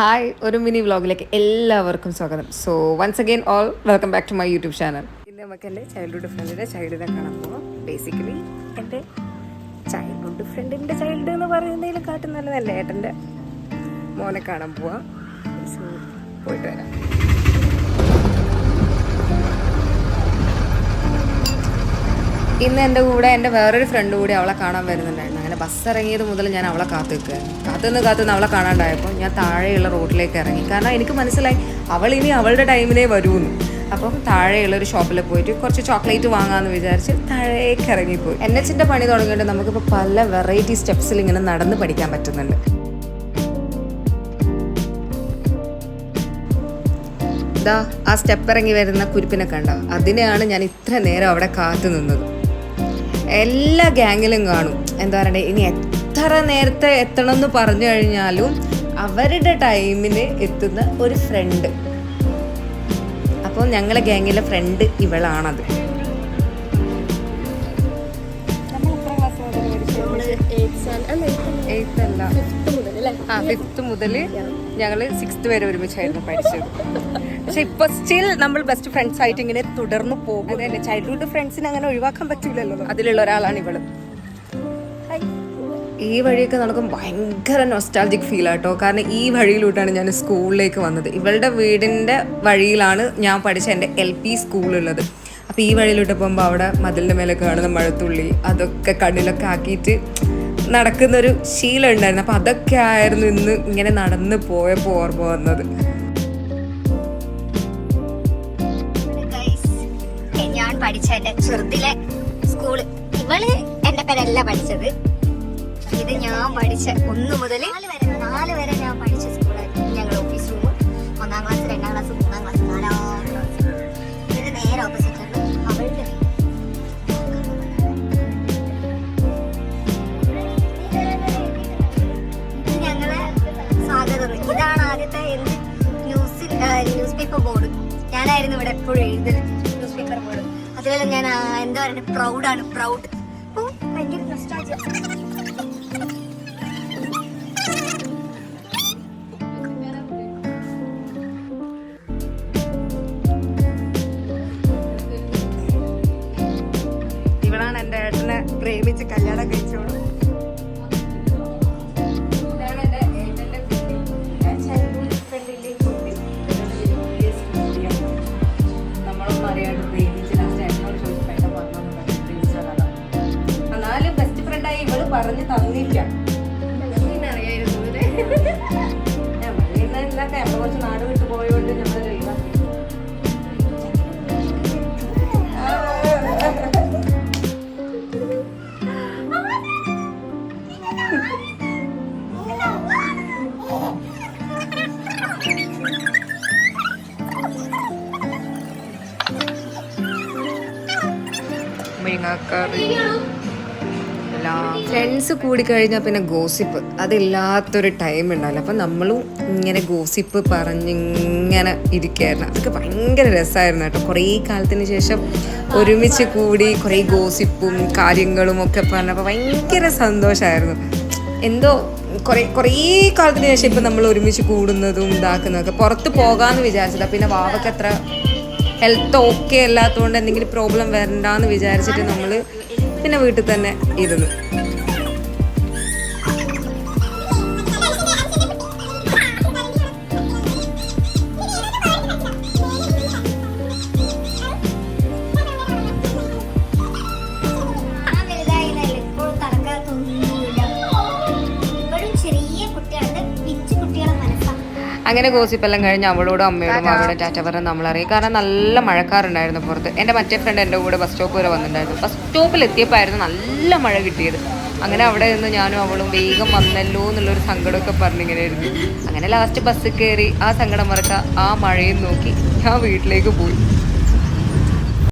Hi ഒരു mini വ്ലോഗിലേക്ക് എല്ലാവർക്കും സ്വാഗതം. So once again all welcome back to my YouTube channel ഇന്ന് നമുക്ക് എന്റെ ചൈൽഡ്ഹുഡ് ഫ്രണ്ടിന്റെ ചൈൽഡിനെ കാണാൻ പോകാം ബേസിക്കലി എന്റെ ചൈൽഡ്ഹുഡ് ഫ്രണ്ടിന്റെ ചൈൽഡ് എന്ന് പറയുന്നതിൽ കാട്ടും നല്ലതല്ലേ? ഏട്ടന്റെ മോനെ കാണാൻ പോവാം. പോയിട്ട് വരാം. ഇന്ന് എന്റെ കൂടെ എന്റെ വേറൊരു ഫ്രണ്ട് കൂടി അവളെ കാണാൻ വരുന്നുണ്ടായിരുന്നു. അങ്ങനെ ബസ് ഇറങ്ങിയത് മുതൽ ഞാൻ അവളെ കാത്തു നിൽക്കുകയായിരുന്നു കാത്തുനിന്ന് കാത്തുനിന്ന് അവളെ കാണാണ്ടായപ്പോൾ ഞാൻ താഴെയുള്ള റോഡിലേക്ക് ഇറങ്ങി. കാരണം എനിക്ക് മനസ്സിലായി അവൾ ഇനി അവളുടെ ടൈമിലേ വരുമെന്ന് അപ്പം താഴെയുള്ള ഒരു ഷോപ്പിൽ പോയിട്ട് കുറച്ച് ചോക്ലേറ്റ് വാങ്ങാമെന്ന് വിചാരിച്ച് താഴേക്ക് ഇറങ്ങിപ്പോയി. എൻ എച്ചിന്റെ പണി തുടങ്ങിയിട്ട് നമുക്കിപ്പോൾ പല വെറൈറ്റി സ്റ്റെപ്സിൽ ഇങ്ങനെ നടന്ന് പഠിക്കാൻ പറ്റുന്നുണ്ട്. ദാ ആ സ്റ്റെപ്പ് ഇറങ്ങി വരുന്ന കുരിപ്പിനെ കണ്ട? അതിനെയാണ് ഞാൻ ഇത്ര നേരം അവിടെ കാത്തു നിന്നത്. എല്ലാ ഗ്യാങ്ങിലും കാണും. എന്താ പറയണ്ടേ? ഇനി എത്ര നേരത്തെ എത്തണം എന്ന് പറഞ്ഞു കഴിഞ്ഞാലും അവരുടെ ടൈമിന് എത്തുന്ന ഒരു ഫ്രണ്ട് അപ്പോൾ ഞങ്ങളെ ഗ്യാങ്ങിലെ ഫ്രണ്ട് ഇവളാണത്. ഫിഫ്ത്ത് മുതൽ ഞങ്ങൾ സിക്സ്ത് വരെ ഒരുമിച്ചായിരുന്നു പഠിച്ചത്. പക്ഷെ ഇപ്പൊ സ്റ്റിൽ നമ്മൾ ബെസ്റ്റ് ഫ്രണ്ട്സ് ആയിട്ട് ഇങ്ങനെ തുടർന്ന് പോകും. അതെ ചൈൽഡ്ഹുഡ് ഫ്രണ്ട്സിനെ അങ്ങനെ ഒഴിവാക്കാൻ പറ്റില്ലല്ലോ അതിലുള്ള ഒരാളാണ് ഇവൾ. ഈ വഴിയൊക്കെ നടക്കും ഭയങ്കര നൊസ്റ്റാൾജിക് ഫീൽ ആട്ടോ കാരണം ഈ വഴിയിലൂട്ടാണ് ഞാൻ സ്കൂളിലേക്ക് വന്നത്. ഇവളുടെ വീടിന്റെ വഴിയിലാണ് ഞാൻ പഠിച്ച എന്റെ എൽ പി സ്കൂളുള്ളത്. അപ്പോൾ ഈ വഴിയിലോട്ട് പോകുമ്പോൾ അവിടെ മതിലിന്റെ മേലെ കാണുന്ന മഴത്തുള്ളി അതൊക്കെ കണ്ണിലൊക്കെ ആക്കിയിട്ട് നടക്കുന്നൊരു ശീലം ഉണ്ടായിരുന്നു. അപ്പോൾ അതൊക്കെ ആയിരുന്നു ഇന്ന് ഇങ്ങനെ നടന്ന് പോയപ്പോൾ ഓർമ്മ വന്നത്. പഠിച്ച എന്റെ ചെറുതിലെ സ്കൂൾ ഇവൾ എന്റെ പേരല്ല പഠിച്ചത്. ഇത് ഞാൻ പഠിച്ച ഒന്ന് മുതൽ നാല് വരെ നാല് വരെ ഞാൻ പഠിച്ച സ്കൂളായിരുന്നു ഞങ്ങൾ ഓഫീസ് റൂം ഒന്നാം ക്ലാസ് രണ്ടാം ക്ലാസ് മൂന്നാം ക്ലാസ് നാലാം ക്ലാസ് ഇത് നേരെ ഓപ്പോസിറ്റ് ആണ് അവളുടെ ഞങ്ങളെ സ്വാഗതം. ഇതാണ് ആദ്യത്തെ എന്ത് ന്യൂസിൽ ന്യൂസ് പേപ്പർ ബോർഡ് ഞാനായിരുന്നു ഇവിടെ എപ്പോഴും എഴുതുന്നത് ന്യൂസ് പേപ്പർ ബോർഡ് അതുപോലെ ഞാൻ എന്താ പറയുക പ്രൗഡാണ് പ്രൗഡ്. ഇവളാണ് എന്റെ ഏട്ടനെ പ്രേമിച്ച് കല്യാണം കഴിച്ചോളൂ പറഞ്ഞു തന്നില്ല. നമ്മൾ കുറച്ച് നാട് വിട്ടു പോയോണ്ട് ഞങ്ങൾ ഒഴിവാക്കി. മുരിങ്ങാക്കറി ഫ്രണ്ട്സ് കൂടി കഴിഞ്ഞാൽ പിന്നെ ഗോസിപ്പ് അതില്ലാത്തൊരു ടൈം ഉണ്ടാവില്ല അപ്പം നമ്മളും ഇങ്ങനെ ഗോസിപ്പ് പറഞ്ഞിങ്ങനെ ഇരിക്കുകയായിരുന്നു അതൊക്കെ ഭയങ്കര രസമായിരുന്നു കേട്ടോ. കുറേ കാലത്തിന് ശേഷം ഒരുമിച്ച് കൂടി കുറേ ഗോസിപ്പും കാര്യങ്ങളും ഒക്കെ പറഞ്ഞപ്പോൾ ഭയങ്കര സന്തോഷമായിരുന്നു എന്തോ കുറേ കുറേ കാലത്തിന് ശേഷം ഇപ്പം നമ്മൾ ഒരുമിച്ച് കൂടുന്നതും ഇതാക്കുന്നതൊക്കെ പുറത്ത് പോകാമെന്ന് വിചാരിച്ചില്ല പിന്നെ വാവക്ക് അത്ര ഹെൽത്ത് ഓക്കെ അല്ലാത്തതുകൊണ്ട് എന്തെങ്കിലും പ്രോബ്ലം വരണ്ടെന്ന് വിചാരിച്ചിട്ട് നമ്മൾ പിന്നെ വീട്ടിൽ തന്നെ ഇരുന്നു. അങ്ങനെ ഗോസിപ്പെല്ലാം കഴിഞ്ഞ് അവളോടും അമ്മയോടും അവരുടെ ടാറ്റ പറഞ്ഞ് നമ്മളറിയും. കാരണം നല്ല മഴക്കാറുണ്ടായിരുന്നു പുറത്ത്. എന്റെ മറ്റേ ഫ്രണ്ട് എന്റെ കൂടെ ബസ് സ്റ്റോപ്പ് വരെ വന്നിട്ടുണ്ടായിരുന്നു. ബസ് സ്റ്റോപ്പിൽ എത്തിയപ്പോഴായിരുന്നു നല്ല മഴ കിട്ടിയത്. അങ്ങനെ അവിടെ നിന്ന് ഞാനും അവളും വേഗം വന്നല്ലോ എന്നുള്ളൊരു സങ്കടമൊക്കെ പറഞ്ഞിങ്ങനെ ഇരുന്നു. അങ്ങനെ ലാസ്റ്റ് ബസ് കയറി ആ സങ്കടം മറക്ക ആ മഴയും നോക്കി ഞാൻ വീട്ടിലേക്ക് പോയി.